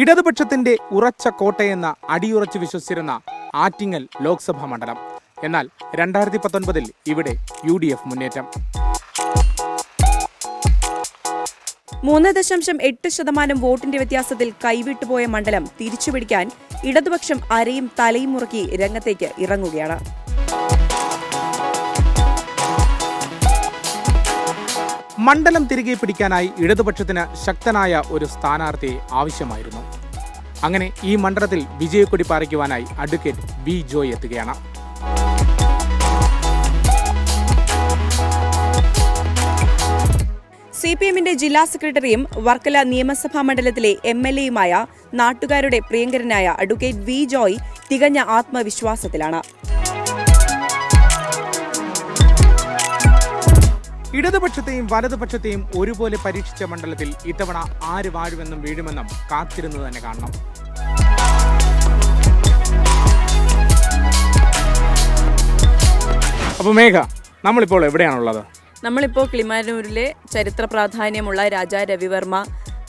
ഇടതുപക്ഷത്തിന്റെ ഉറച്ച കോട്ടയെന്ന അടിയുറച്ച് വിശ്വസിച്ചിരുന്ന ആറ്റിങ്ങൽ ലോക്സഭാ മണ്ഡലം. എന്നാൽ രണ്ടായിരത്തി പത്തൊൻപതിൽ ഇവിടെ യു ഡി എഫ് മുന്നേറ്റം. മൂന്ന് ദശാംശം എട്ട് ശതമാനം വോട്ടിന്റെ വ്യത്യാസത്തിൽ കൈവിട്ടുപോയ മണ്ഡലം തിരിച്ചുപിടിക്കാൻ ഇടതുപക്ഷം അരയും തലയും മുറുക്കി രംഗത്തേക്ക് ഇറങ്ങുകയാണ്. മണ്ഡലം തിരികെ പിടിക്കാനായി ഇടതുപക്ഷത്തിന് ശക്തനായ ഒരു സ്ഥാനാർത്ഥിയെ ആവശ്യമായിരുന്നു. അങ്ങനെ ഈ മണ്ഡലത്തിൽ വിജയക്കൊടി പാറിക്കുവാനായി അഡ്വക്കേറ്റ് വി ജോയ് എത്തുകയാണ്. സി പി എമ്മിന്റെ ജില്ലാ സെക്രട്ടറിയും വർക്കല നിയമസഭാ മണ്ഡലത്തിലെ എം എൽ എയുമായ നാട്ടുകാരുടെ പ്രിയങ്കരനായ അഡ്വക്കേറ്റ് വി ജോയ് തികഞ്ഞ ആത്മവിശ്വാസത്തിലാണ്. ഇടതുപക്ഷത്തെയും വലതുപക്ഷത്തെയും ഒരുപോലെ പരീക്ഷിച്ച മണ്ഡലത്തിൽ ഇത്തവണ ആര് വാഴുമെന്നും വീഴുമെന്നും കാത്തിരുന്നു തന്നെ കാണണം. അപ്പോൾ മേഘ നമ്മളിപ്പോൾ എവിടെയാണുള്ളത്? നമ്മളിപ്പോൾ കിളിമാനൂരിലെ ചരിത്ര പ്രാധാന്യമുള്ള രാജാ രവിവർമ്മ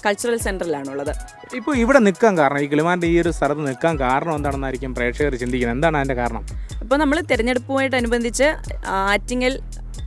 കൾച്ചറൽ സെന്ററിലാണുള്ളത് ഇപ്പോൾ ഇവിടെ നിൽക്കാൻ കാരണം ഈ കിളിമാന്റെ ഈ ഒരു സ്ഥലത്ത് നിൽക്കാൻ കാരണം എന്താണെന്നായിരിക്കും പ്രേക്ഷകർ ചിന്തിക്കുന്നത്? എന്താണ് അതിന്റെ കാരണം? ഇപ്പോൾ നമ്മൾ തിരഞ്ഞെടുപ്പുമായിട്ടനുബന്ധിച്ച് ആറ്റിങ്ങൽ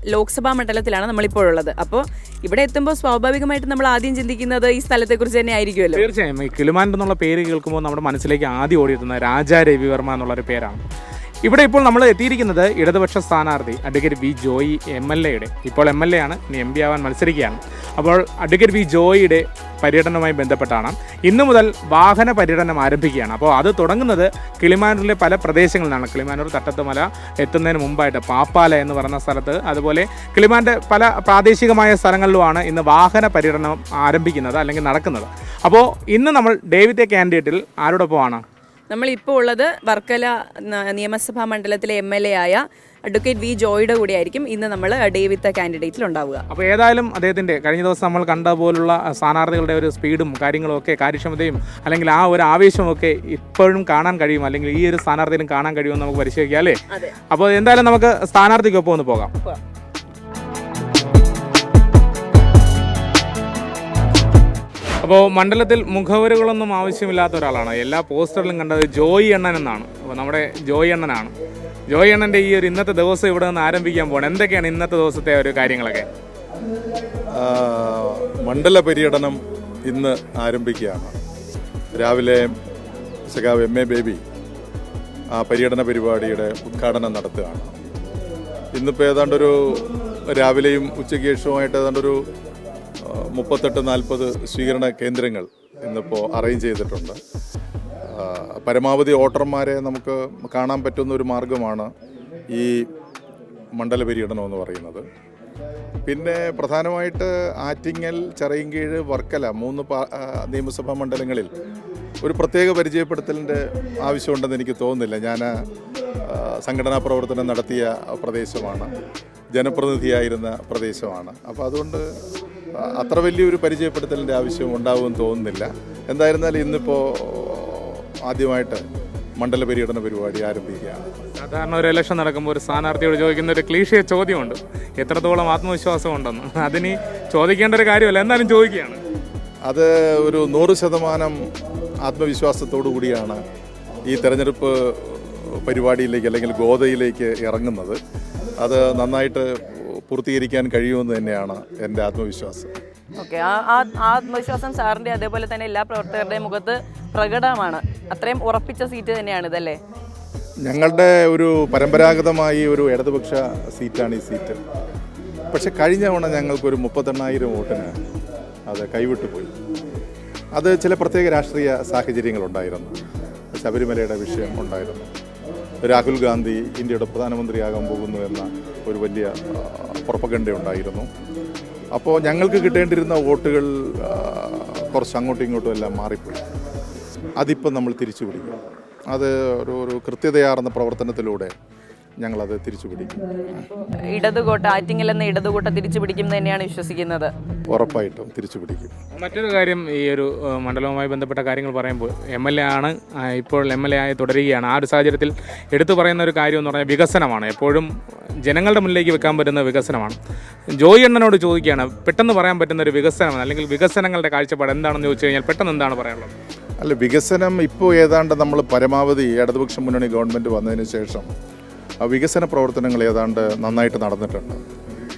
ലോക്സഭാ മണ്ഡലത്തിലാണ് നമ്മളിപ്പോൾ ഉള്ളത്. അപ്പോൾ ഇവിടെ എത്തുമ്പോൾ സ്വാഭാവികമായിട്ട് നമ്മൾ ആദ്യം ചിന്തിക്കുന്നത് ഈ സ്ഥലത്തെക്കുറിച്ച് തന്നെ ആയിരിക്കുമല്ലോ. തീർച്ചയായും. ഈ കിളിമാൻ എന്നുള്ള പേര് കേൾക്കുമ്പോൾ നമ്മുടെ മനസ്സിലേക്ക് ആദ്യം ഓടിയെത്തുന്നത് രാജാ രവിവർമ്മ എന്നുള്ളൊരു പേരാണ്. ഇവിടെ ഇപ്പോൾ നമ്മൾ എത്തിയിരിക്കുന്നത് ഇടതുപക്ഷ സ്ഥാനാർത്ഥി advocate V Joy M L എയുടെ. ഇപ്പോൾ എം എൽ എ ആണ്. ഇനി എം പി ആവാൻ മത്സരിക്കുകയാണ്. അപ്പോൾ അഡ്വക്കേറ്റ് വി ജോയിയുടെ പര്യടനവുമായി ബന്ധപ്പെട്ടാണ്. ഇന്നു മുതൽ വാഹന പര്യടനം ആരംഭിക്കുകയാണ്. അപ്പോൾ അത് തുടങ്ങുന്നത് കിളിമാനൂരിലെ പല പ്രദേശങ്ങളിൽ കിളിമാനൂർ തട്ടത്തുമല എത്തുന്നതിന് മുമ്പായിട്ട് പാപ്പാല എന്ന് പറയുന്ന സ്ഥലത്ത് അതുപോലെ കിളിമാന്റെ പല പ്രാദേശികമായ സ്ഥലങ്ങളിലുമാണ് ഇന്ന് വാഹന പര്യടനം ആരംഭിക്കുന്നത് അല്ലെങ്കിൽ നടക്കുന്നത്. അപ്പോൾ ഇന്ന് നമ്മൾ ഡേവിത്തെ കാൻഡിഡേറ്റിൽ ആരോടൊപ്പമാണ്? നമ്മളിപ്പോൾ ഉള്ളത് വർക്കല നിയമസഭാ മണ്ഡലത്തിലെ എം എൽ എ ആയ അഡ്വക്കേറ്റ് വി ജോയുടെ കൂടെ ആയിരിക്കും ഇന്ന് നമ്മൾ ഡേ വിത്ത് കാൻഡിഡേറ്റിൽ ഉണ്ടാവുക അപ്പോൾ ഏതായാലും അദ്ദേഹത്തിന്റെ കഴിഞ്ഞ ദിവസം നമ്മൾ കണ്ട പോലുള്ള സ്ഥാനാർത്ഥികളുടെ ഒരു സ്പീഡും കാര്യങ്ങളും ഒക്കെ കാര്യക്ഷമതയും അല്ലെങ്കിൽ ആ ഒരു ആവേശമൊക്കെ ഇപ്പോഴും കാണാൻ കഴിയും അല്ലെങ്കിൽ ഈ ഒരു സ്ഥാനാർത്ഥിയിലും കാണാൻ കഴിയുമെന്ന് നമുക്ക് പരിശോധിക്കാം അല്ലേ? അപ്പോൾ എന്തായാലും നമുക്ക് സ്ഥാനാർത്ഥിക്കൊപ്പം ഒന്ന് പോകാം. അപ്പോൾ മണ്ഡലത്തിൽ മുഖവരുകളൊന്നും ആവശ്യമില്ലാത്ത ഒരാളാണ്. എല്ലാ പോസ്റ്ററിലും കണ്ടത് ജോയി എണ്ണൻ എന്നാണ്. അപ്പോൾ നമ്മുടെ ജോയി എണ്ണനാണ് ജോയി എണ്ണന്റെ ഈ ഒരു ഇന്നത്തെ ദിവസം ഇവിടെ നിന്ന് ആരംഭിക്കാൻ പോകണം എന്തൊക്കെയാണ് ഇന്നത്തെ ദിവസത്തെ ഒരു കാര്യങ്ങളൊക്കെ? മണ്ഡല പര്യടനം ഇന്ന് ആരംഭിക്കുകയാണ്. രാവിലെ സഖാവ് എം എ ബേബി ആ പര്യടന പരിപാടിയുടെ ഉദ്ഘാടനം നടത്തുകയാണ്. ഇന്നിപ്പോൾ ഏതാണ്ടൊരു രാവിലെയും ഉച്ചയ്ക്ക് ശേഷവുമായിട്ട് ഏതാണ്ടൊരു മുപ്പത്തെട്ട് നാൽപ്പത് സ്വീകരണ കേന്ദ്രങ്ങൾ ഇന്നിപ്പോൾ അറേഞ്ച് ചെയ്തിട്ടുണ്ട്. പരമാവധി വോട്ടർമാരെ നമുക്ക് കാണാൻ പറ്റുന്ന ഒരു മാർഗമാണ് ഈ മണ്ഡല പര്യടനം എന്ന് പറയുന്നത്. പിന്നെ പ്രധാനമായിട്ട് ആറ്റിങ്ങൽ ചെറയൻകീഴ് വർക്കല മൂന്ന് നിയമസഭാ മണ്ഡലങ്ങളിൽ ഒരു പ്രത്യേക പരിചയപ്പെടുത്തലിന്റെ ആവശ്യമുണ്ടെന്ന് എനിക്ക് തോന്നുന്നില്ല. ഞാൻ സംഘടനാ പ്രവർത്തനം നടത്തിയ പ്രദേശമാണ്. ജനപ്രതിനിധിയായിരുന്ന പ്രദേശമാണ്. അപ്പോൾ അതുകൊണ്ട് അത്ര വലിയൊരു പരിചയപ്പെടുത്തലിന്റെ ആവശ്യം ഉണ്ടാവുമെന്ന് തോന്നുന്നില്ല. എന്തായിരുന്നാലും ഇന്നിപ്പോൾ ആദ്യമായിട്ട് മണ്ഡല പര്യടന പരിപാടി ആരംഭിക്കുകയാണ്. സാധാരണ ഒരു ഇലക്ഷൻ നടക്കുമ്പോൾ ഒരു സ്ഥാനാർത്ഥിയോട് ചോദിക്കുന്ന ഒരു ക്ലീഷിയ ചോദ്യമുണ്ട്. എത്രത്തോളം ആത്മവിശ്വാസം ഉണ്ടെന്ന്. അതിന് ചോദിക്കേണ്ട ഒരു കാര്യമല്ല എന്നാലും ചോദിക്കുകയാണ്. അത് ഒരു നൂറ് ശതമാനം ആത്മവിശ്വാസത്തോടു കൂടിയാണ് ഈ തെരഞ്ഞെടുപ്പ് പരിപാടിയിലേക്ക് അല്ലെങ്കിൽ ഗോതയിലേക്ക് ഇറങ്ങുന്നത്. അത് നന്നായിട്ട് പൂർത്തീകരിക്കാൻ കഴിയുമെന്ന് തന്നെയാണ് എന്റെ ആത്മവിശ്വാസം. ഓക്കെ. ആ ആത്മവിശ്വാസം സാറിന്റെ അതേപോലെ തന്നെ എല്ലാ പ്രവർത്തകരുടെയും മുഖത്ത് പ്രകടമാണ്. അത്രയും ഉറപ്പിച്ച സീറ്റ് തന്നെയാണ് ഇതല്ലേ? ഞങ്ങളുടെ ഒരു പരമ്പരാഗതമായി ഒരു ഇടതുപക്ഷ സീറ്റാണ് ഈ സീറ്റ്. പക്ഷെ കഴിഞ്ഞ തവണ ഞങ്ങൾക്കൊരു മുപ്പത്തെണ്ണായിരം വോട്ടിന് അത് കൈവിട്ടു പോയി. അത് ചില പ്രത്യേക രാഷ്ട്രീയ സാഹചര്യങ്ങളുണ്ടായിരുന്നു. ശബരിമലയുടെ വിഷയം ഉണ്ടായിരുന്നു. രാഹുൽ ഗാന്ധി ഇന്ത്യയുടെ പ്രധാനമന്ത്രിയാകാൻ പോകുന്നു എന്ന ഒരു വലിയ ഉണ്ടായിരുന്നു അപ്പോൾ ഞങ്ങൾക്ക് കിട്ടേണ്ടിരുന്ന വോട്ടുകൾ കുറച്ച് അങ്ങോട്ടും ഇങ്ങോട്ടും എല്ലാം മാറിപ്പോയി. അതിപ്പം നമ്മൾ തിരിച്ചു പിടിക്കും അത് ഒരു ഒരു കൃത്യതയാർന്ന പ്രവർത്തനത്തിലൂടെ ഞങ്ങളത് തിരിച്ചു പിടിക്കും ഇടതുകോട്ട ആറ്റിങ്ങൽ എന്ന ഇടതുകൂട്ട തിരിച്ചു പിടിക്കും തന്നെയാണ് വിശ്വസിക്കുന്നത്. ഉറപ്പായിട്ടും തിരിച്ചു പിടിക്കും മറ്റൊരു കാര്യം ഈ ഒരു മണ്ഡലവുമായി ബന്ധപ്പെട്ട കാര്യങ്ങൾ പറയുമ്പോൾ എം എൽ എ ആണ് ഇപ്പോൾ എം എൽ എ ആയി തുടരുകയാണ്. ആ ഒരു സാഹചര്യത്തിൽ എടുത്തു പറയുന്ന ഒരു കാര്യം എന്ന് പറഞ്ഞാൽ വികസനമാണ്. എപ്പോഴും ജനങ്ങളുടെ മുന്നിലേക്ക് വെക്കാൻ പറ്റുന്ന വികസനമാണ്. ജോയി എണ്ണനോട് ചോദിക്കുകയാണ് പെട്ടെന്ന് പറയാൻ പറ്റുന്ന ഒരു വികസനമാണ് അല്ലെങ്കിൽ വികസനങ്ങളുടെ കാഴ്ചപ്പാട് എന്താണെന്ന് ചോദിച്ചു കഴിഞ്ഞാൽ പെട്ടെന്ന് എന്താണ് പറയാനുള്ളത്? അല്ല വികസനം ഇപ്പോൾ ഏതാണ്ട് നമ്മൾ പരമാവധി ഇടതുപക്ഷ മുന്നണി ഗവൺമെന്റ് വന്നതിന് ശേഷം വികസന പ്രവർത്തനങ്ങൾ ഏതാണ്ട് നന്നായിട്ട് നടന്നിട്ടുണ്ട്.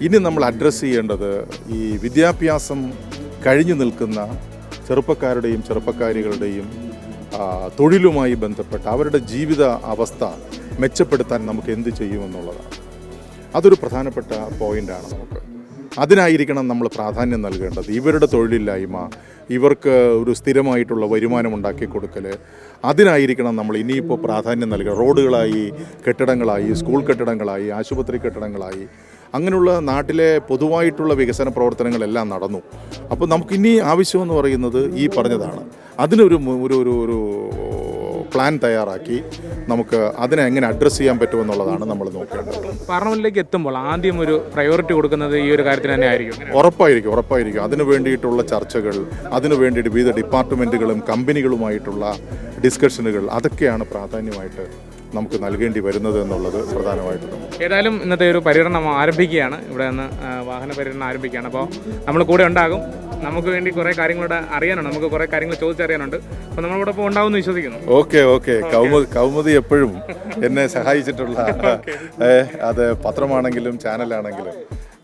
ഇനി നമ്മൾ അഡ്രസ്സ് ചെയ്യേണ്ടത് ഈ വിദ്യാഭ്യാസം കഴിഞ്ഞു നിൽക്കുന്ന ചെറുപ്പക്കാരുടെയും ചെറുപ്പക്കാരികളുടെയും തൊഴിലുമായി ബന്ധപ്പെട്ട അവരുടെ ജീവിത അവസ്ഥ മെച്ചപ്പെടുത്താൻ നമുക്ക് എന്ത് ചെയ്യുമെന്നുള്ളതാണ്. അതൊരു പ്രധാനപ്പെട്ട പോയിന്റാണ് നമുക്ക്. അതിനായിരിക്കണം നമ്മൾ പ്രാധാന്യം നൽകേണ്ടത്. ഇവരുടെ തൊഴിലില്ലായ്മ ഇവർക്ക് ഒരു സ്ഥിരമായിട്ടുള്ള വരുമാനം ഉണ്ടാക്കി കൊടുക്കൽ അതിനായിരിക്കണം നമ്മൾ ഇനിയിപ്പോൾ പ്രാധാന്യം നൽകുക റോഡുകളായി കെട്ടിടങ്ങളായി സ്കൂൾ കെട്ടിടങ്ങളായി ആശുപത്രി കെട്ടിടങ്ങളായി അങ്ങനെയുള്ള നാട്ടിലെ പൊതുവായിട്ടുള്ള വികസന പ്രവർത്തനങ്ങളെല്ലാം നടന്നു. അപ്പോൾ നമുക്കിനി ആവശ്യമെന്ന് പറയുന്നത് ഈ പറഞ്ഞതാണ്. അതിനൊരു ഒരു ഒരു പ്ലാൻ തയ്യാറാക്കി നമുക്ക് അതിനെ എങ്ങനെ അഡ്രസ്സ് ചെയ്യാൻ പറ്റുമെന്നുള്ളതാണ് നമ്മൾ നോക്കേണ്ടത്. പാർലമെന്റിലേക്ക് എത്തുമ്പോൾ ആദ്യം ഒരു പ്രയോറിറ്റി കൊടുക്കുന്നത് ഈ ഒരു കാര്യത്തിന് തന്നെ ആയിരിക്കും. ഉറപ്പായിരിക്കും ഉറപ്പായിരിക്കും. അതിനു വേണ്ടിയിട്ടുള്ള ചർച്ചകൾ അതിനു വേണ്ടിയിട്ട് വിവിധ ഡിപ്പാർട്ട്മെന്റുകളും കമ്പനികളുമായിട്ടുള്ള ഡിസ്കഷനുകൾ അതൊക്കെയാണ് പ്രാധാന്യമായിട്ട് നമുക്ക് നൽകേണ്ടി വരുന്നത് എന്നുള്ളത് പ്രധാനമായിട്ടും. ഏതായാലും ഇന്നത്തെ ഒരു പര്യടനം ആരംഭിക്കുകയാണ്. ഇവിടെ നിന്ന് വാഹന പര്യടനം ആരംഭിക്കുകയാണ്. അപ്പോൾ നമ്മൾ കൂടെ ഉണ്ടാകും. നമുക്ക് വേണ്ടി കുറെ കാര്യങ്ങളോട് അറിയാനുണ്ട്. നമുക്ക് കുറെ കാര്യങ്ങൾ ചോദിച്ചറിയാനുണ്ട് അപ്പൊ നമ്മളോടൊപ്പം ഉണ്ടാവുമെന്ന് വിശ്വസിക്കുന്നു. Okay okay. കൗമുദി കൗമുദി എപ്പോഴും എന്നെ സഹായിച്ചിട്ടുള്ള അത് പത്രമാണെങ്കിലും ചാനലാണെങ്കിലും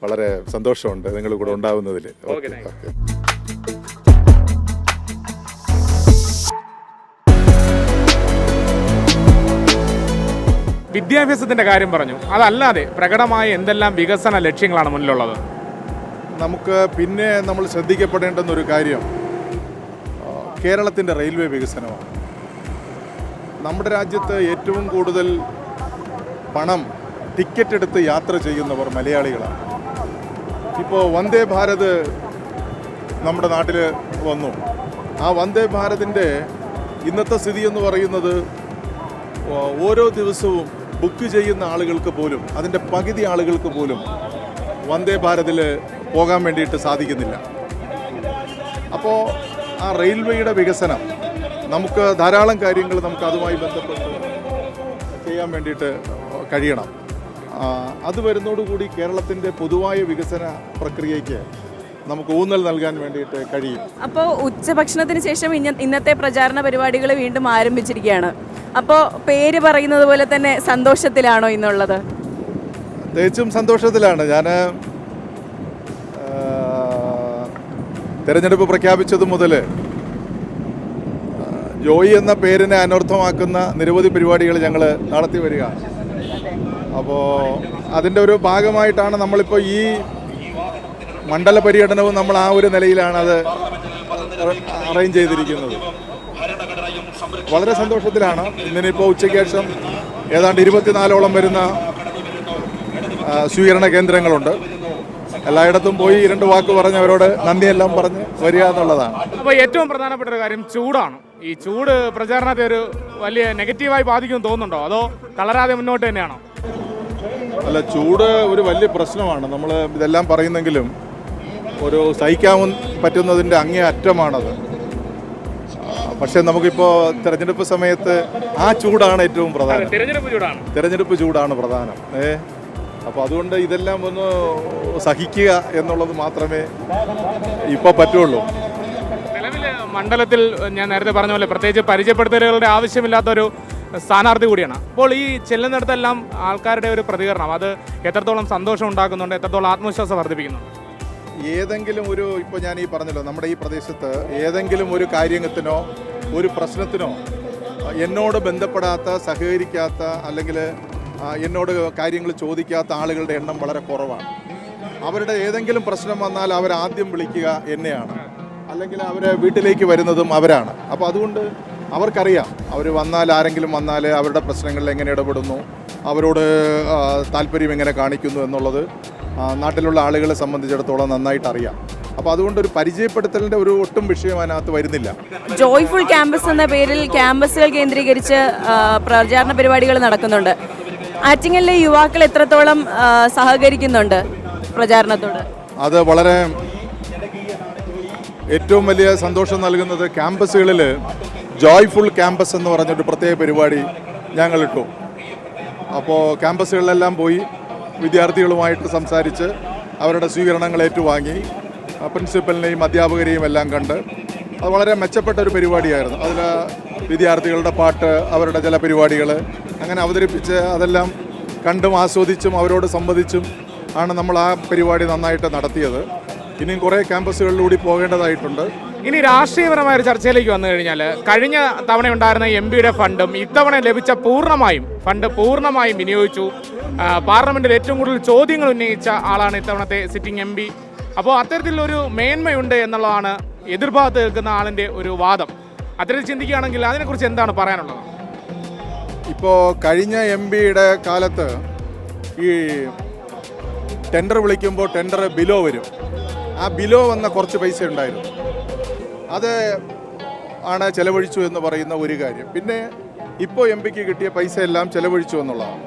വളരെ സന്തോഷമുണ്ട് നിങ്ങൾ കൂടെ ഉണ്ടാവുന്നതിൽ. Okay okay. വിദ്യാഭ്യാസത്തിന്റെ കാര്യം പറഞ്ഞു. അതല്ലാതെ പ്രകടമായ എന്തെല്ലാം വികസന ലക്ഷ്യങ്ങളാണ് മുന്നിലുള്ളത്? നമുക്ക് പിന്നെ നമ്മൾ ശ്രദ്ധിക്കപ്പെടേണ്ടുന്ന ഒരു കാര്യം കേരളത്തിന്റെ റെയിൽവേ വികസനമാണ്. നമ്മുടെ രാജ്യത്ത് ഏറ്റവും കൂടുതൽ പണം ടിക്കറ്റ് എടുത്ത് യാത്ര ചെയ്യുന്നവർ മലയാളികളാണ്. ഇപ്പോൾ വന്ദേ ഭാരത് നമ്മുടെ നാട്ടിൽ വന്നു. ആ വന്ദേ ഭാരതിന്റെ ഇന്നത്തെ സ്ഥിതി എന്ന് പറയുന്നത് ഓരോ ദിവസവും ബുക്ക് ചെയ്യുന്ന ആളുകൾക്ക് പോലും അതിന്റെ പകുതി ആളുകൾക്ക് പോലും വന്ദേ ഭാരതിൽ പോകാൻ വേണ്ടിയിട്ട് സാധിക്കുന്നില്ല. അപ്പോൾ ആ റെയിൽവേയുടെ വികസനം നമുക്ക് ധാരാളം കാര്യങ്ങൾ നമുക്ക് അതുമായി ബന്ധപ്പെട്ട് ചെയ്യാൻ വേണ്ടിയിട്ട് കഴിയണം. അത് വരുന്നതോടുകൂടി കേരളത്തിന്റെ പൊതുവായ വികസന പ്രക്രിയയ്ക്ക് നമുക്ക് ഊന്നൽ നൽകാൻ വേണ്ടിയിട്ട് കഴിയും. അപ്പോൾ ഉച്ചഭക്ഷണത്തിന് ശേഷം ഇന്ന- ഇന്നത്തെ പ്രചാരണ പരിപാടികൾ വീണ്ടും ആരംഭിച്ചിരിക്കുകയാണ്. അപ്പോൾ പേര് പറയുന്നത് പോലെ തന്നെ സന്തോഷത്തിലാണോ ഇന്നുള്ളത്? തികച്ചും സന്തോഷത്തിലാണ്. ഞാൻ തിരഞ്ഞെടുപ്പ് പ്രഖ്യാപിച്ചത് മുതൽ ജോയി എന്ന പേരിനെ അനർത്ഥമാക്കുന്ന നിരവധി പരിപാടികൾ ഞങ്ങൾ നടത്തി വരിക അപ്പോൾ അതിന്റെ ഒരു ഭാഗമായിട്ടാണ് നമ്മളിപ്പോൾ ഈ മണ്ഡല പര്യടനവും നമ്മൾ ആ ഒരു നിലയിലാണ് അത് അറേഞ്ച് ചെയ്തിരിക്കുന്നത്. വളരെ സന്തോഷത്തിലാണ്. ഇന്നിനിപ്പോൾ ഉച്ചയ്ക്ക് ശേഷം ഏതാണ്ട് ഇരുപത്തിനാലോളം വരുന്ന സ്വീകരണ കേന്ദ്രങ്ങളുണ്ട്. എല്ലായിടത്തും പോയി രണ്ട് വാക്ക് പറഞ്ഞ് അവരോട് നന്ദിയെല്ലാം പറഞ്ഞ് വരിക എന്നുള്ളതാണ്. അപ്പോൾ ഏറ്റവും പ്രധാനപ്പെട്ട ഒരു കാര്യം ചൂടാണ്. ഈ ചൂട് പ്രചാരണത്തെ ഒരു വലിയ നെഗറ്റീവായി ബാധിക്കുമെന്ന് തോന്നുന്നുണ്ടോ? അതോ തളരാതെ മുന്നോട്ട് തന്നെയാണോ? അല്ല ചൂട് ഒരു വലിയ പ്രശ്നമാണ്. നമ്മൾ ഇതെല്ലാം പറയുന്നെങ്കിലും ഒരു സഹിക്കാൻ പറ്റുന്നതിന്റെ അങ്ങേ അറ്റമാണത്. പക്ഷേ നമുക്കിപ്പോൾ തിരഞ്ഞെടുപ്പ് സമയത്ത് ആ ചൂടാണ് ഏറ്റവും പ്രധാനം. തിരഞ്ഞെടുപ്പ് ചൂടാണ്. തിരഞ്ഞെടുപ്പ് ചൂടാണ് പ്രധാനം. ഏ? അപ്പോൾ അതുകൊണ്ട് ഇതെല്ലാം ഒന്ന് സഹിക്കുക എന്നുള്ളത് മാത്രമേ ഇപ്പോൾ പറ്റുള്ളൂ. നിലവിൽ മണ്ഡലത്തിൽ ഞാൻ നേരത്തെ പറഞ്ഞ പോലെ പ്രത്യേകിച്ച് പരിചയപ്പെടുത്തലുകളുടെ ആവശ്യമില്ലാത്തൊരു സ്ഥാനാർത്ഥി കൂടിയാണ്. അപ്പോൾ ഈ ചെല്ലുന്നിടത്തെല്ലാം ആൾക്കാരുടെ ഒരു പ്രതികരണം അത് എത്രത്തോളം സന്തോഷം ഉണ്ടാക്കുന്നുണ്ട് എത്രത്തോളം ആത്മവിശ്വാസം വർദ്ധിപ്പിക്കുന്നുണ്ട് ഏതെങ്കിലും ഒരു ഇപ്പോൾ ഞാൻ ഈ പറഞ്ഞല്ലോ നമ്മുടെ ഈ പ്രദേശത്ത് ഏതെങ്കിലും ഒരു കാര്യത്തിനോ ഒരു പ്രശ്നത്തിനോ എന്നോട് ബന്ധപ്പെടാത്ത സഹകരിക്കാത്ത അല്ലെങ്കിൽ എന്നോട് കാര്യങ്ങൾ ചോദിക്കാത്ത ആളുകളുടെ എണ്ണം വളരെ കുറവാണ്. അവരുടെ ഏതെങ്കിലും പ്രശ്നം വന്നാൽ അവർ ആദ്യം വിളിക്കുക എന്നെയാണ്. അല്ലെങ്കിൽ അവരെ വീട്ടിലേക്ക് വരുന്നതും അവരാണ്. അപ്പോൾ അതുകൊണ്ട് അവർക്കറിയാം അവർ വന്നാൽ ആരെങ്കിലും വന്നാൽ അവരുടെ പ്രശ്നങ്ങളിൽ എങ്ങനെ ഇടപെടുന്നു അവരോട് താല്പര്യം എങ്ങനെ കാണിക്കുന്നു എന്നുള്ളത് നാട്ടിലുള്ള ആളുകളെ സംബന്ധിച്ചിടത്തോളം നന്നായിട്ട് അറിയാം. അപ്പോൾ അതുകൊണ്ട് ഒരു പരിചയപ്പെടുത്തലിന്റെ ഒരു ഒട്ടും വിഷയം അതിനകത്ത് വരുന്നില്ല. ജോയ്ഫുൾ ക്യാമ്പസ് എന്ന പേരിൽ ക്യാമ്പസുകൾ കേന്ദ്രീകരിച്ച് പ്രചാരണ പരിപാടികൾ നടക്കുന്നുണ്ട്. ആറ്റിങ്ങലിലെ യുവാക്കൾ എത്രത്തോളം സഹകരിക്കുന്നുണ്ട് പ്രചാരണത്തോട്? അത് വളരെ ഏറ്റവും വലിയ സന്തോഷം നൽകുന്നത് ക്യാമ്പസുകളിൽ ജോയ്ഫുൾ ക്യാമ്പസ് എന്ന് പറഞ്ഞൊരു പ്രത്യേക പരിപാടി ഞങ്ങളിട്ടു. അപ്പോൾ ക്യാമ്പസുകളിലെല്ലാം പോയി വിദ്യാർത്ഥികളുമായിട്ട് സംസാരിച്ച് അവരുടെ സ്വീകരണങ്ങൾ ഏറ്റുവാങ്ങി പ്രിൻസിപ്പലിനെയും അധ്യാപകരെയും എല്ലാം കണ്ട് അത് വളരെ മെച്ചപ്പെട്ട ഒരു പരിപാടിയായിരുന്നു. അതിൽ വിദ്യാർത്ഥികളുടെ പാട്ട് അവരുടെ ചില പരിപാടികൾ അങ്ങനെ അവതരിപ്പിച്ച് അതെല്ലാം കണ്ടും ആസ്വദിച്ചും അവരോട് സംവദിച്ചും ആണ് നമ്മൾ ആ പരിപാടി നന്നായിട്ട് നടത്തിയത്. ഇനിയും കുറേ ക്യാമ്പസുകളിലൂടി പോകേണ്ടതായിട്ടുണ്ട്. ഇനി രാഷ്ട്രീയപരമായ ഒരു ചർച്ചയിലേക്ക് വന്നു കഴിഞ്ഞാൽ കഴിഞ്ഞ തവണ ഉണ്ടായിരുന്ന എം പിയുടെ ഫണ്ടും ഇത്തവണ ലഭിച്ച പൂർണമായും ഫണ്ട് പൂർണമായും വിനിയോഗിച്ചു. പാർലമെന്റിൽ ഏറ്റവും കൂടുതൽ ചോദ്യങ്ങൾ ഉന്നയിച്ച ആളാണ് ഇത്തവണത്തെ സിറ്റിംഗ് എം പി. അപ്പോൾ അത്തരത്തിലൊരു മേന്മയുണ്ട് എന്നുള്ളതാണ് എതിർഭാഗത്ത് നിൽക്കുന്ന ആളിന്റെ ഒരു വാദം. അത്തരത്തിൽ ചിന്തിക്കുകയാണെങ്കിൽ അതിനെക്കുറിച്ച് എന്താണ് പറയാനുള്ളത്? ഇപ്പോൾ കഴിഞ്ഞ എം പിയുടെ കാലത്ത് ഈ ടെൻഡർ വിളിക്കുമ്പോൾ ടെൻഡർ ബിലോ വരും. ആ ബിലോ വന്ന കുറച്ച് പൈസ ഉണ്ടായിരുന്നു. അത് ആണ് ചെലവഴിച്ചു എന്ന് പറയുന്ന ഒരു കാര്യം. പിന്നെ ഇപ്പോൾ എം പിക്ക് കിട്ടിയ പൈസ എല്ലാം ചെലവഴിച്ചു എന്നുള്ളതാണ്.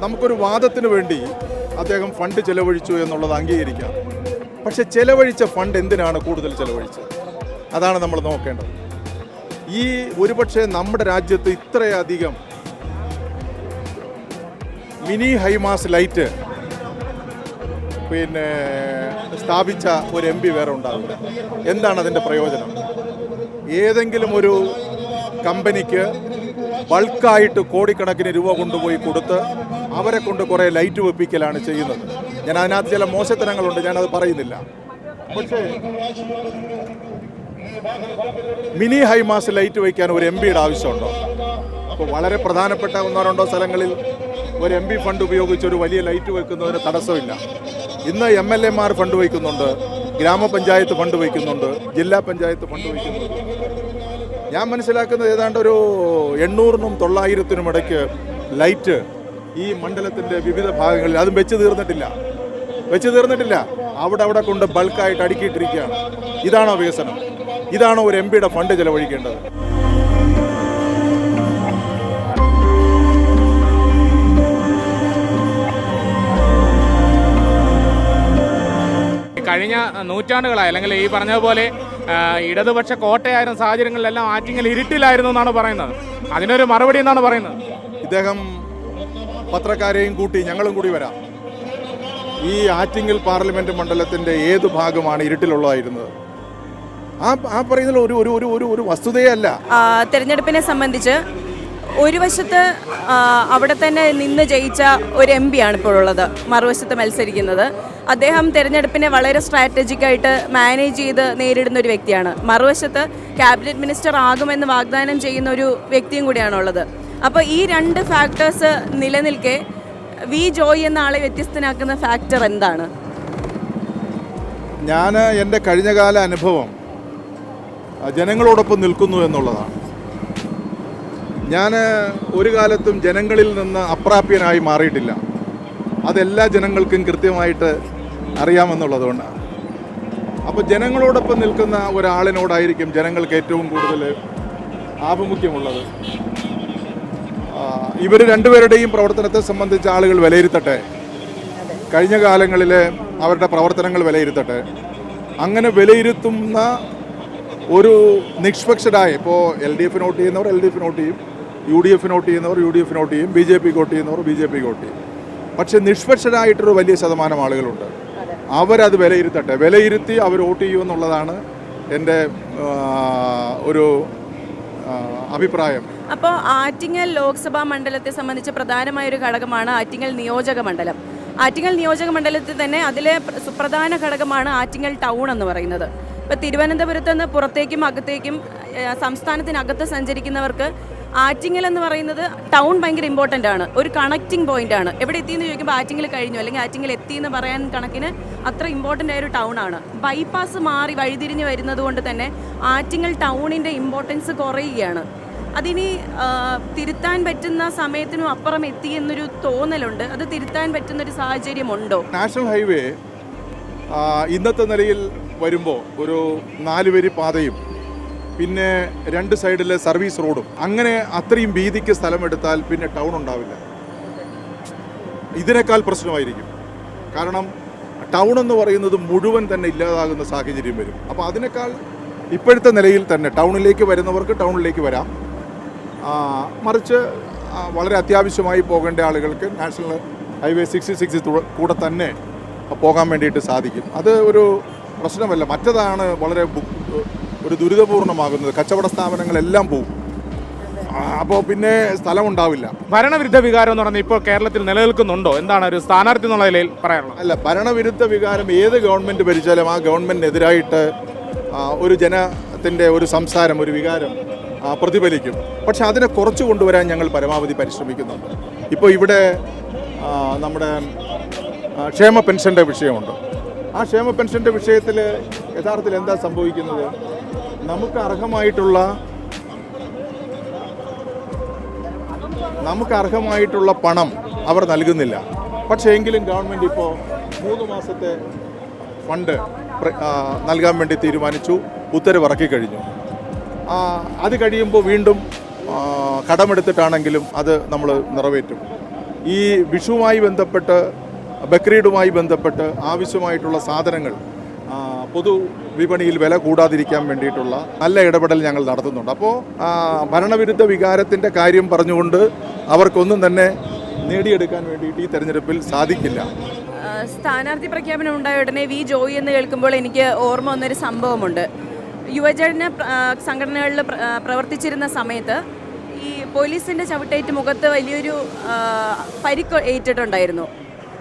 നമുക്കൊരു വാദത്തിന് വേണ്ടി അദ്ദേഹം ഫണ്ട് ചെലവഴിച്ചു എന്നുള്ളത് അംഗീകരിക്കാം. പക്ഷെ ചെലവഴിച്ച ഫണ്ട് എന്തിനാണ് കൂടുതൽ ചെലവഴിച്ചത്? അതാണ് നമ്മൾ നോക്കേണ്ടത്. ഈ ഒരുപക്ഷെ നമ്മുടെ രാജ്യത്ത് ഇത്രയധികം മിനി ഹൈമാസ് ലൈറ്റ് പിന്നെ സ്ഥാപിച്ച ഒരു എം പി വേറെ ഉണ്ടാവില്ല. എന്താണ് അതിന്റെ പ്രയോജനം? ഏതെങ്കിലും ഒരു കമ്പനിക്ക് ബൾക്കായിട്ട് കോടിക്കണക്കിന് രൂപ കൊണ്ടുപോയി കൊടുത്ത് അവരെ കൊണ്ട് കുറേ ലൈറ്റ് വെപ്പിക്കലാണ് ചെയ്യുന്നത്. ഞാൻ അതിനകത്ത് ചില മോശത്തരങ്ങളുണ്ട് ഞാനത് പറയുന്നില്ല. പക്ഷേ മിനി ഹൈമാസ് ലൈറ്റ് വയ്ക്കാൻ ഒരു എം പിയുടെ ആവശ്യമുണ്ടോ? അപ്പോൾ വളരെ പ്രധാനപ്പെട്ട ഒന്നോ രണ്ടോ സ്ഥലങ്ങളിൽ ഒരു എം പി ഫണ്ട് ഉപയോഗിച്ച് ഒരു വലിയ ലൈറ്റ് വയ്ക്കുന്നതിന് തടസ്സമില്ല. ഇന്ന് എം എൽ എമാർ ഫണ്ട് വയ്ക്കുന്നുണ്ട് ഗ്രാമപഞ്ചായത്ത് ഫണ്ട് വയ്ക്കുന്നുണ്ട് ജില്ലാ പഞ്ചായത്ത് ഫണ്ട് വയ്ക്കുന്നുണ്ട്. ഞാൻ മനസ്സിലാക്കുന്നത് ഏതാണ്ട് ഒരു എണ്ണൂറിനും തൊള്ളായിരത്തിനും ഇടയ്ക്ക് ലൈറ്റ് ഈ മണ്ഡലത്തിന്റെ വിവിധ ഭാഗങ്ങളിൽ അതും വെച്ച് തീർന്നിട്ടില്ല. വെച്ച് തീർന്നിട്ടില്ല. അവിടെ അവിടെ കൊണ്ട് ബൾക്കായിട്ട് അടുക്കിയിട്ടിരിക്കുകയാണ്. ഇതാണോ വികസനം? ഇതാണോ ഒരു എം പിയുടെ ഫണ്ട് ചെലവഴിക്കേണ്ടത്? കഴിഞ്ഞ നൂറ്റാണ്ടുകളായി അല്ലെങ്കിൽ ഈ പറഞ്ഞതുപോലെ ഇടതുപക്ഷ കോട്ടയായിരുന്ന സാഹചര്യങ്ങളിലെല്ലാം ആറ്റിങ്ങൽ ഇരുട്ടിലായിരുന്നു എന്നാണ് പറയുന്നത്. അതിനൊരു മറുപടി എന്നാണ് പറയുന്നത്? ഇദ്ദേഹം പത്രക്കാരെയും കൂട്ടി ഞങ്ങളും കൂടി വരാം. ഈ ആറ്റിങ്ങൽ പാർലമെന്റ് മണ്ഡലത്തിന്റെ ഏത് ഭാഗമാണ് ഇരുട്ടിലുള്ളതായിരുന്നത്? ആ ആ പറയുന്നതിൽ ഒരു ഒരു ഒരു ഒരു ഒരു വസ്തുതയല്ല തെരഞ്ഞെടുപ്പിനെ സംബന്ധിച്ച് ഒരു വശത്ത് അവിടെ തന്നെ നിന്ന് ജയിച്ച ഒരു എം പി ആണ് ഇപ്പോഴുള്ളത് മറുവശത്ത് മത്സരിക്കുന്നത്. അദ്ദേഹം തെരഞ്ഞെടുപ്പിനെ വളരെ സ്ട്രാറ്റജിക്കായിട്ട് മാനേജ് ചെയ്ത് നേരിടുന്ന ഒരു വ്യക്തിയാണ്. മറുവശത്ത് ക്യാബിനറ്റ് മിനിസ്റ്റർ ആകുമെന്ന് വാഗ്ദാനം ചെയ്യുന്ന ഒരു വ്യക്തിയും കൂടിയാണുള്ളത് അപ്പോൾ ഈ രണ്ട് ഫാക്ടേഴ്സ് നിലനിൽക്കെ വി ജോയ് എന്ന ആളെ വ്യത്യസ്തനാക്കുന്ന ഫാക്ടർ എന്താണ്? ഞാൻ എന്റെ കഴിഞ്ഞകാല അനുഭവം ജനങ്ങളോടൊപ്പം നിൽക്കുന്നു എന്നുള്ളതാണ്. ഞാൻ ഒരു കാലത്തും ജനങ്ങളിൽ നിന്ന് അപ്രാപ്യനായി മാറിയിട്ടില്ല. അതെല്ലാ ജനങ്ങൾക്കും കൃത്യമായിട്ട് അറിയാമെന്നുള്ളതുകൊണ്ടാണ് അപ്പോൾ ജനങ്ങളോടൊപ്പം നിൽക്കുന്ന ഒരാളിനോടായിരിക്കും ജനങ്ങൾക്ക് ഏറ്റവും കൂടുതൽ ആഭിമുഖ്യമുള്ളത്. ഇവർ രണ്ടുപേരുടെയും പ്രവർത്തനത്തെ സംബന്ധിച്ച് ആളുകൾ വിലയിരുത്തട്ടെ. കഴിഞ്ഞ കാലങ്ങളിലെ അവരുടെ പ്രവർത്തനങ്ങൾ വിലയിരുത്തട്ടെ. അങ്ങനെ വിലയിരുത്തുന്ന ഒരു നിഷ്പക്ഷരായ ഇപ്പോൾ എൽ ഡി എഫിന് വോട്ട് ചെയ്യുന്നവർ എൽ ഡി എഫിന് വോട്ട് ചെയ്യും യു ഡി എഫിന് വോട്ട് ചെയ്യുന്നവർ യു ഡി എഫിന് വോട്ട് ചെയ്യും ബി ജെ പിക്ക് വോട്ട് ചെയ്യുന്നവർ ബി ജെ പിക്ക് വോട്ട് ചെയ്യും. പക്ഷേ നിഷ്പക്ഷരായിട്ടൊരു വലിയ ശതമാനം ആളുകളുണ്ട്. അവരത് വിലയിരുത്തട്ടെ. വിലയിരുത്തി അവർ വോട്ട് ചെയ്യുമെന്നുള്ളതാണ് എന്റെ ഒരു അഭിപ്രായം. അപ്പോൾ ആറ്റിങ്ങൽ ലോക്സഭാ മണ്ഡലത്തെ സംബന്ധിച്ച് പ്രധാനമായ ഒരു ഘടകമാണ് ആറ്റിങ്ങൽ നിയോജക മണ്ഡലം. ആറ്റിങ്ങൽ നിയോജക മണ്ഡലത്തിൽ തന്നെ അതിലെ സുപ്രധാന ഘടകമാണ് ആറ്റിങ്ങൽ ടൗൺ എന്ന് പറയുന്നത്. ഇപ്പോൾ തിരുവനന്തപുരത്ത് നിന്ന് പുറത്തേക്കും അകത്തേക്കും സംസ്ഥാനത്തിനകത്ത് സഞ്ചരിക്കുന്നവർക്ക് ആറ്റിങ്ങൽ എന്ന് പറയുന്നത് ടൗൺ ഭയങ്കര ഇമ്പോർട്ടന്റ് ആണ്. ഒരു കണക്റ്റിംഗ് പോയിന്റ് ആണ്. എവിടെ എത്തിയെന്ന് ചോദിക്കുമ്പോൾ ആറ്റിങ്ങൽ കഴിഞ്ഞു. അല്ലെങ്കിൽ ആറ്റിങ്ങൽ എത്തി എന്ന് പറയാൻ കണക്കിന് അത്ര ഇമ്പോർട്ടന്റ് ആയ ഒരു ടൗൺ ആണ്. ബൈപ്പാസ് മാറി വഴിതിരിഞ്ഞ് വരുന്നത് കൊണ്ട് തന്നെ ആറ്റിങ്ങൽ ടൗണിന്റെ ഇമ്പോർട്ടൻസ് കുറയുകയാണ്. അതിനി തിരുത്താൻ പറ്റുന്ന സമയത്തിനും അപ്പുറം എത്തി എന്നൊരു തോന്നലുണ്ട്. അത് തിരുത്താൻ പറ്റുന്ന ഒരു സാഹചര്യമുണ്ടോ? നാഷണൽ ഹൈവേ ഇന്നത്തെ നിലയിൽ വരുമ്പോൾ ഒരു നാല് വരി പാതയും പിന്നെ രണ്ട് സൈഡിലെ സർവീസ് റോഡും. അങ്ങനെ അത്രയും വീതിക്ക് സ്ഥലമെടുത്താൽ പിന്നെ ടൗൺ ഉണ്ടാവില്ല. ഇതിനേക്കാൾ പ്രശ്നമായിരിക്കും. കാരണം ടൗൺ എന്ന് പറയുന്നത് മുഴുവൻ തന്നെ ഇല്ലാതാകുന്ന സാഹചര്യം വരും. അപ്പോൾ അതിനേക്കാൾ ഇപ്പോഴത്തെ നിലയിൽ തന്നെ ടൗണിലേക്ക് വരുന്നവർക്ക് ടൗണിലേക്ക് വരാം. മറിച്ച് വളരെ അത്യാവശ്യമായി പോകേണ്ട ആളുകൾക്ക് നാഷണൽ ഹൈവേ സിക്സ്റ്റി സിക്സ് കൂടെ തന്നെ പോകാൻ വേണ്ടിയിട്ട് സാധിക്കും. അത് ഒരു പ്രശ്നമല്ല. മറ്റതാണ് വളരെ ഒരു ദുരിതപൂർണമാകുന്നത് കച്ചവട സ്ഥാപനങ്ങളെല്ലാം പോകും അപ്പോൾ പിന്നെ സ്ഥലം ഉണ്ടാവില്ല ഭരണവിരുദ്ധ വികാരം എന്ന് പറഞ്ഞാൽ ഇപ്പോൾ കേരളത്തിൽ നിലനിൽക്കുന്നുണ്ടോ? എന്താണ് ഒരു സ്ഥാനാർത്ഥി എന്നുള്ള നിലയിൽ പറയാനുള്ളത്? അല്ല ഭരണവിരുദ്ധ വികാരം ഏത് ഗവൺമെന്റ് ഭരിച്ചാലും ആ ഗവൺമെന്റിനെതിരായിട്ട് ഒരു ജനത്തിന്റെ ഒരു സംസാരം ഒരു വികാരം പ്രതിഫലിക്കും. പക്ഷെ അതിനെ കുറച്ച് കൊണ്ടുവരാൻ ഞങ്ങൾ പരമാവധി പരിശ്രമിക്കുന്നുണ്ട്. ഇപ്പോൾ ഇവിടെ നമ്മുടെ ക്ഷേമ പെൻഷന്റെ വിഷയമുണ്ട്. ആ ക്ഷേമ പെൻഷന്റെ വിഷയത്തിൽ യഥാർത്ഥത്തിൽ എന്താ സംഭവിക്കുന്നത്? നമുക്ക് അർഹമായിട്ടുള്ള നമുക്ക് അർഹമായിട്ടുള്ള പണം അവർ നൽകുന്നില്ല. പക്ഷേ എങ്കിലും ഗവൺമെന്റ് ഇപ്പോൾ മൂന്ന് മാസത്തെ ഫണ്ട് നൽകാൻ വേണ്ടി തീരുമാനിച്ചു ഉത്തരവിറക്കി കഴിഞ്ഞു. അത് കഴിയുമ്പോൾ വീണ്ടും കടമെടുത്തിട്ടാണെങ്കിലും അത് നമ്മൾ നിറവേറ്റും. ഈ വിഷുവുമായി ബന്ധപ്പെട്ട് ബക്രീഡുമായി ബന്ധപ്പെട്ട് ആവശ്യമായിട്ടുള്ള സാധനങ്ങൾ പൊതു വിപണിയിൽ വില കൂടാതിരിക്കാൻ വേണ്ടിയിട്ടുള്ള നല്ല ഇടപെടൽ ഞങ്ങൾ നടത്തുന്നുണ്ട്. അപ്പോൾ ഭരണവിരുദ്ധ വികാരത്തിന്റെ കാര്യം പറഞ്ഞുകൊണ്ട് അവർക്കൊന്നും തന്നെ നേടിയെടുക്കാൻ വേണ്ടിയിട്ട് ഈ തെരഞ്ഞെടുപ്പിൽ സാധിക്കില്ല. സ്ഥാനാർത്ഥി പ്രഖ്യാപനം ഉണ്ടായ ഉടനെ വി ജോയി എന്ന് കേൾക്കുമ്പോൾ എനിക്ക് ഓർമ്മ വന്നൊരു സംഭവമുണ്ട്. യുവജന സംഘടനകളിൽ പ്രവർത്തിച്ചിരുന്ന സമയത്ത് ഈ പോലീസിന്റെ ചവിട്ടേറ്റ് മുഖത്ത് വലിയൊരു പരിക്ക് ഏറ്റിട്ടുണ്ടായിരുന്നു.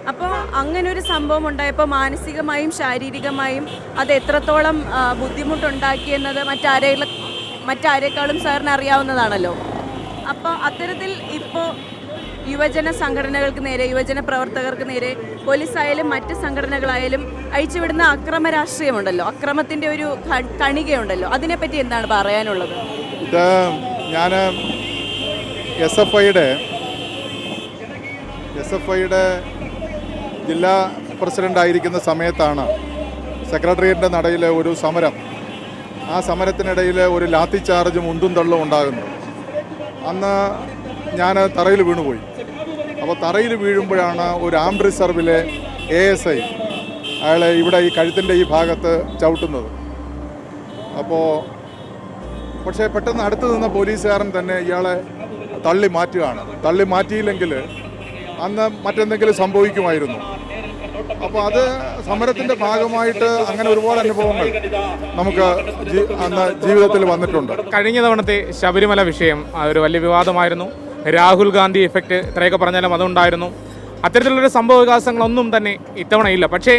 അപ്പോൾ അങ്ങനെ ഒരു സംഭവം ഉണ്ടായപ്പോൾ മാനസികമായും ശാരീരികമായും അത് എത്രത്തോളം ബുദ്ധിമുട്ടുണ്ടാക്കിയെന്നത് മറ്റാരെ മറ്റാരേക്കാളും സാറിന് അറിയാവുന്നതാണല്ലോ. അപ്പോൾ അത്തരത്തിൽ ഇപ്പോൾ യുവജന സംഘടനകൾക്ക് നേരെ യുവജന പ്രവർത്തകർക്ക് നേരെ പോലീസായാലും മറ്റ് സംഘടനകളായാലും അഴിച്ചുവിടുന്ന അക്രമ രാഷ്ട്രീയമുണ്ടല്ലോ അക്രമത്തിന്റെ ഒരു കണികയുണ്ടല്ലോ. അതിനെപ്പറ്റി എന്താണ് പറയാനുള്ളത്? ഇത് ഞാൻ എസ് എഫ് ഐയുടെ എസ് എഫ് ഐയുടെ ജില്ലാ പ്രസിഡന്റ് ആയിരിക്കുന്ന സമയത്താണ് സെക്രട്ടേറിയറ്റിന്റെ നടയിൽ ഒരു സമരം. ആ സമരത്തിനിടയിൽ ഒരു ലാത്തി ചാർജും ഉന്തും തള്ളും ഉണ്ടാകുന്നു. അന്ന് ഞാൻ തറയിൽ വീണുപോയി. അപ്പോൾ തറയിൽ വീഴുമ്പോഴാണ് ഒരു ആംഡ് റിസർവിലെ എ എസ് ഐ അയാളെ ഇവിടെ ഈ കഴുത്തിന്റെ ഈ ഭാഗത്ത് ചവിട്ടുന്നത്. അപ്പോൾ പക്ഷേ പെട്ടെന്ന് അടുത്ത് നിന്ന പോലീസുകാരൻ തന്നെ ഇയാളെ തള്ളി മാറ്റുകയാണ് തള്ളി മാറ്റിയില്ലെങ്കിൽ അന്ന് മറ്റെന്തെങ്കിലും സംഭവിക്കുമായിരുന്നു. അപ്പോൾ അത് സമരത്തിന്റെ ഭാഗമായിട്ട് അങ്ങനെ ഒരുപാട് അനുഭവങ്ങൾ നമുക്ക് അന്ന് ജീവിതത്തിൽ വന്നിട്ടുണ്ട്. കഴിഞ്ഞ തവണത്തെ ശബരിമല വിഷയം ഒരു വലിയ വിവാദമായിരുന്നു. രാഹുൽ ഗാന്ധി ഇഫക്റ്റ് ഇത്രയൊക്കെ പറഞ്ഞാലും അതുണ്ടായിരുന്നു. അത്തരത്തിലുള്ളൊരു സംഭവ വികാസങ്ങളൊന്നും തന്നെ ഇത്തവണയില്ല. പക്ഷേ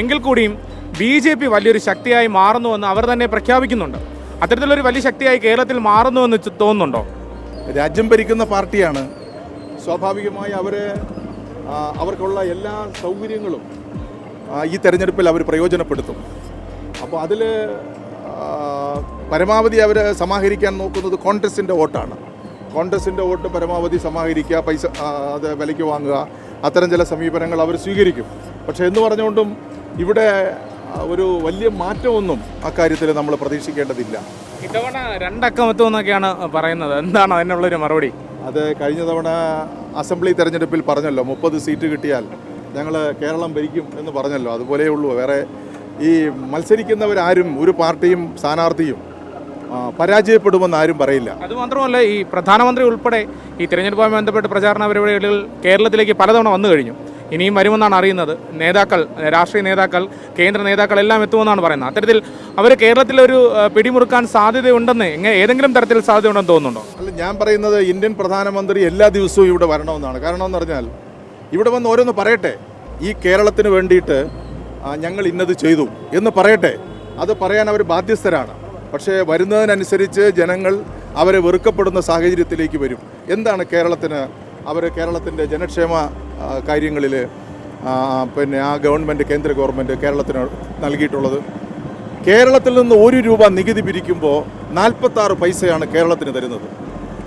എങ്കിൽ കൂടിയും ബി ജെ പി വലിയൊരു ശക്തിയായി മാറുന്നുവെന്ന് അവർ തന്നെ പ്രഖ്യാപിക്കുന്നുണ്ട്. അത്തരത്തിലൊരു വലിയ ശക്തിയായി കേരളത്തിൽ മാറുന്നുവെന്ന് തോന്നുന്നുണ്ടോ? രാജ്യം ഭരിക്കുന്ന പാർട്ടിയാണ് സ്വാഭാവികമായി അവർ അവർക്കുള്ള എല്ലാ സൗകര്യങ്ങളും ഈ തെരഞ്ഞെടുപ്പിൽ അവർ പ്രയോജനപ്പെടുത്തും. അപ്പോൾ അതിൽ പരമാവധി അവർ സമാഹരിക്കാൻ നോക്കുന്നത് കോൺഗ്രസിന്റെ വോട്ടാണ്. കോൺഗ്രസിന്റെ വോട്ട് പരമാവധി സമാഹരിക്കുക പൈസ അത് വിലയ്ക്ക് വാങ്ങുക അത്തരം ചില സമീപനങ്ങൾ അവർ സ്വീകരിക്കും. പക്ഷേ എന്ന് പറഞ്ഞുകൊണ്ടും ഇവിടെ ഒരു വലിയ മാറ്റമൊന്നും അക്കാര്യത്തിൽ നമ്മൾ പ്രതീക്ഷിക്കേണ്ടതില്ല. ഇത്തവണ രണ്ടക്കമത്വം എന്നൊക്കെയാണ് പറയുന്നത്. എന്താണ് അതിനുള്ളൊരു മറുപടി? അത് കഴിഞ്ഞ തവണ അസംബ്ലി തെരഞ്ഞെടുപ്പിൽ പറഞ്ഞല്ലോ മുപ്പത് സീറ്റ് കിട്ടിയാൽ ഞങ്ങൾ കേരളം ഭരിക്കും എന്ന് പറഞ്ഞല്ലോ. അതുപോലെ ഉള്ളൂ. വേറെ ഈ മത്സരിക്കുന്നവരാരും ഒരു പാർട്ടിയും സ്ഥാനാർത്ഥിയും പരാജയപ്പെടുമെന്ന് ആരും പറയില്ല. അതുമാത്രമല്ല ഈ പ്രധാനമന്ത്രി ഉൾപ്പെടെ ഈ തിരഞ്ഞെടുപ്പുമായി ബന്ധപ്പെട്ട് പ്രചാരണ പരിപാടികളിൽ കേരളത്തിലേക്ക് പലതവണ വന്നു കഴിഞ്ഞു. ഇനിയും വരുമെന്നാണ് അറിയുന്നത്. നേതാക്കൾ രാഷ്ട്രീയ നേതാക്കൾ കേന്ദ്ര നേതാക്കൾ എല്ലാം എത്തുമെന്നാണ് പറയുന്നത്. അത്തരത്തിൽ അവർ കേരളത്തിൽ ഒരു പിടിമുറുക്കാൻ സാധ്യതയുണ്ടെന്ന് ഏതെങ്കിലും തരത്തിൽ സാധ്യതയുണ്ടെന്ന് തോന്നുന്നുണ്ടോ? അല്ല ഞാൻ പറയുന്നത് ഇന്ത്യൻ പ്രധാനമന്ത്രി എല്ലാ ദിവസവും ഇവിടെ വരണമെന്നാണ്. കാരണം എന്ന് പറഞ്ഞാൽ ഇവിടെ വന്ന് ഓരോന്ന് പറയട്ടെ. ഈ കേരളത്തിന് വേണ്ടിയിട്ട് ഞങ്ങൾ ഇന്നത് ചെയ്തു എന്ന് പറയട്ടെ. അത് പറയാൻ അവർ ബാധ്യസ്ഥരാണ്. പക്ഷേ വരുന്നതിനനുസരിച്ച് ജനങ്ങൾ അവരെ വെറുക്കപ്പെടുന്ന സാഹചര്യത്തിലേക്ക് വരും. എന്താണ് കേരളത്തിന് അവർ കേരളത്തിന്റെ ജനക്ഷേമ കാര്യങ്ങളിൽ പിന്നെ ആ ഗവൺമെന്റ് കേന്ദ്ര ഗവൺമെന്റ് കേരളത്തിന് നൽകിയിട്ടുള്ളത്. കേരളത്തിൽ നിന്ന് ഒരു രൂപ നികുതി പിരിക്കുമ്പോൾ നാൽപ്പത്താറ് പൈസയാണ് കേരളത്തിന് തരുന്നത്.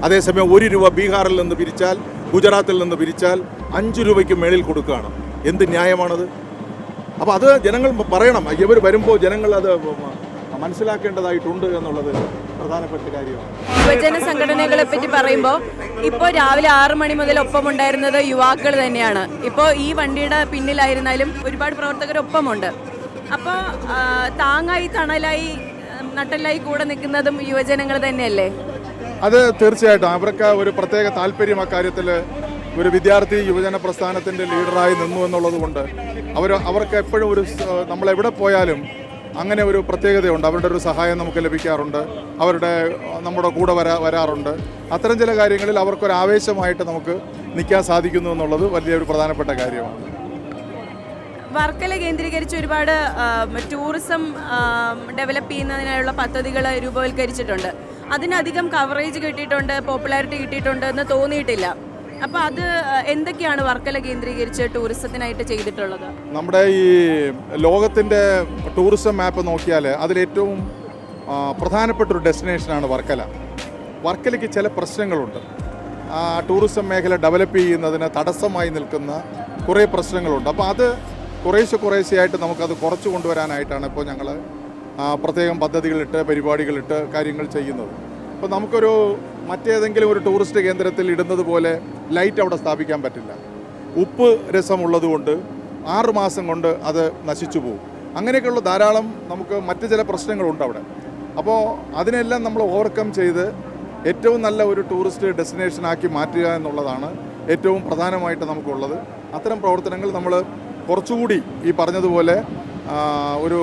അതേസമയം ഒരു രൂപ ബീഹാറിൽ നിന്ന് പിരിച്ചാൽ ഗുജറാത്തിൽ നിന്ന് പിരിച്ചാൽ അഞ്ച് രൂപയ്ക്ക് മേളിൽ കൊടുക്കുകയാണ്. എന്ത് ന്യായമാണത്? അപ്പോൾ അത് ജനങ്ങൾ പറയണം. ഇവർ വരുമ്പോൾ ജനങ്ങൾ അത് മനസ്സിലാക്കേണ്ടതായിട്ടുണ്ട് എന്നുള്ളത് പ്രധാനപ്പെട്ട കാര്യമാണ്. യുവജന സംഘടനകളെ പറ്റി പറയുമ്പോൾ ഇപ്പോൾ രാവിലെ ആറ് മണി മുതൽ ഒപ്പമുണ്ടായിരുന്നത് യുവാക്കൾ തന്നെയാണ്. ഇപ്പോൾ ഈ വണ്ടിയുടെ പിന്നിലായിരുന്നാലും ഒരുപാട് പ്രവർത്തകർ ഒപ്പമുണ്ട് അപ്പോൾ താങ്ങായി തണലായി നട്ടലായി കൂടെ നിൽക്കുന്നതും യുവജനങ്ങൾ തന്നെയല്ലേ? അത് തീർച്ചയായിട്ടും. അവർക്ക് ഒരു പ്രത്യേക താല്പര്യം അക്കാര്യത്തിൽ ഒരു വിദ്യാർത്ഥി യുവജന പ്രസ്ഥാനത്തിന്റെ ലീഡറായി നിന്നു എന്നുള്ളത് കൊണ്ട് അവർ അവർക്ക് എപ്പോഴും ഒരു നമ്മളെവിടെ നമ്മൾ എവിടെ പോയാലും അങ്ങനെ ഒരു പ്രത്യേകതയുണ്ട്. അവരുടെ ഒരു സഹായം നമുക്ക് ലഭിക്കാറുണ്ട്. അവരുടെ നമ്മുടെ കൂടെ വരാ വരാറുണ്ട്. അത്തരം ചില കാര്യങ്ങളിൽ അവർക്കൊരു ആവേശമായിട്ട് നമുക്ക് നിൽക്കാൻ സാധിക്കുന്നു എന്നുള്ളത് വലിയൊരു പ്രധാനപ്പെട്ട കാര്യമാണ്. വർക്കല കേന്ദ്രീകരിച്ച് ഒരുപാട് ടൂറിസം ഡെവലപ്പ് ചെയ്യുന്നതിനായുള്ള പദ്ധതികൾ രൂപവൽക്കരിച്ചിട്ടുണ്ട്. അതിനധികം കവറേജ് കിട്ടിയിട്ടുണ്ട് പോപ്പുലാരിറ്റി കിട്ടിയിട്ടുണ്ട് എന്ന് തോന്നിയിട്ടില്ല. അപ്പോൾ അത് എന്തൊക്കെയാണ് വർക്കല കേന്ദ്രീകരിച്ച് ടൂറിസത്തിനായിട്ട് ചെയ്തിട്ടുള്ളത്? നമ്മുടെ ഈ ലോകത്തിന്റെ ടൂറിസം മാപ്പ് നോക്കിയാൽ അതിലേറ്റവും പ്രധാനപ്പെട്ട ഒരു ഡെസ്റ്റിനേഷനാണ് വർക്കല. വർക്കലയ്ക്ക് ചില പ്രശ്നങ്ങളുണ്ട്. ടൂറിസം മേഖല ഡെവലപ്പ് ചെയ്യുന്നതിന് തടസ്സമായി നിൽക്കുന്ന കുറേ പ്രശ്നങ്ങളുണ്ട്. അപ്പോൾ അത് കുറേശ്ശെ കുറേശ്ശെയായിട്ട് നമുക്കത് കുറച്ച് കൊണ്ടുവരാനായിട്ടാണ് ഇപ്പോൾ ഞങ്ങൾ പ്രത്യേകം പദ്ധതികളിട്ട് പരിപാടികളിട്ട് കാര്യങ്ങൾ ചെയ്യുന്നത്. അപ്പോൾ നമുക്കൊരു മറ്റേതെങ്കിലും ഒരു ടൂറിസ്റ്റ് കേന്ദ്രത്തിൽ ഇടുന്നത് പോലെ ലൈറ്റ് അവിടെ സ്ഥാപിക്കാൻ പറ്റില്ല. ഉപ്പ് രസമുള്ളതുകൊണ്ട് ആറ് മാസം കൊണ്ട് അത് നശിച്ചു പോകും. അങ്ങനെയൊക്കെയുള്ള ധാരാളം നമുക്ക് മറ്റ് ചില പ്രശ്നങ്ങളുണ്ട് അവിടെ. അപ്പോൾ അതിനെല്ലാം നമ്മൾ ഓവർകം ചെയ്ത് ഏറ്റവും നല്ല ഒരു ടൂറിസ്റ്റ് ഡെസ്റ്റിനേഷനാക്കി മാറ്റുക എന്നുള്ളതാണ് ഏറ്റവും പ്രധാനമായിട്ട് നമുക്കുള്ളത്. അത്തരം പ്രവർത്തനങ്ങൾ നമ്മൾ കുറച്ചുകൂടി ഈ പറഞ്ഞതുപോലെ ഒരു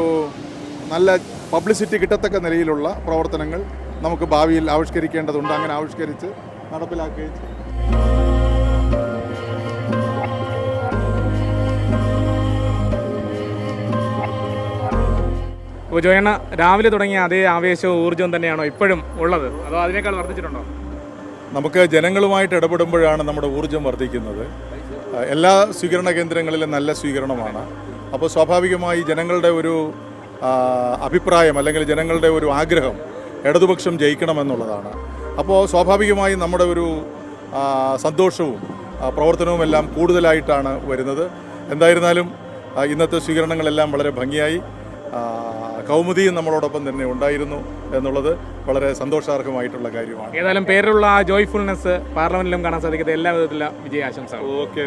നല്ല പബ്ലിസിറ്റി കിട്ടത്തക്ക നിലയിലുള്ള പ്രവർത്തനങ്ങൾ നമുക്ക് ഭാവിയിൽ ആവിഷ്കരിക്കേണ്ടതുണ്ട്. അങ്ങനെ ആവിഷ്കരിച്ച് നടപ്പിലാക്കുകയും ചെയ്യും അപ്പോൾ ജോയണ്ണ രാവിലെ തുടങ്ങിയ അതേ ആവേശവും ഊർജവും തന്നെയാണോ ഇപ്പോഴും ഉള്ളത്? അതോ അതിനേക്കാൾ വർദ്ധിച്ചിട്ടുണ്ടോ? നമുക്ക് ജനങ്ങളുമായിട്ട് ഇടപെടുമ്പോഴാണ് നമ്മുടെ ഊർജം വർദ്ധിക്കുന്നത്. എല്ലാ സ്വീകരണ കേന്ദ്രങ്ങളിലും നല്ല സ്വീകരണമാണ്. അപ്പോൾ സ്വാഭാവികമായി ജനങ്ങളുടെ ഒരു അഭിപ്രായം അല്ലെങ്കിൽ ജനങ്ങളുടെ ഒരു ആഗ്രഹം ഇടതുപക്ഷം ജയിക്കണമെന്നുള്ളതാണ്. അപ്പോൾ സ്വാഭാവികമായും നമ്മുടെ ഒരു സന്തോഷവും പ്രവർത്തനവും എല്ലാം കൂടുതലായിട്ടാണ് വരുന്നത്. എന്തായിരുന്നാലും ഇന്നത്തെ സ്വീകരണങ്ങളെല്ലാം വളരെ ഭംഗിയായി കൗമുദിയും നമ്മളോടൊപ്പം തന്നെ ഉണ്ടായിരുന്നു എന്നുള്ളത് വളരെ സന്തോഷാർഹമായിട്ടുള്ള കാര്യമാണ്. ഏതായാലും പേരിലുള്ള ആ ജോയ്ഫുൾനെസ് പാർലമെന്റിലും കാണാൻ സാധിക്കുന്ന എല്ലാ വിധത്തിലുള്ള ആശംസ ഓക്കെ.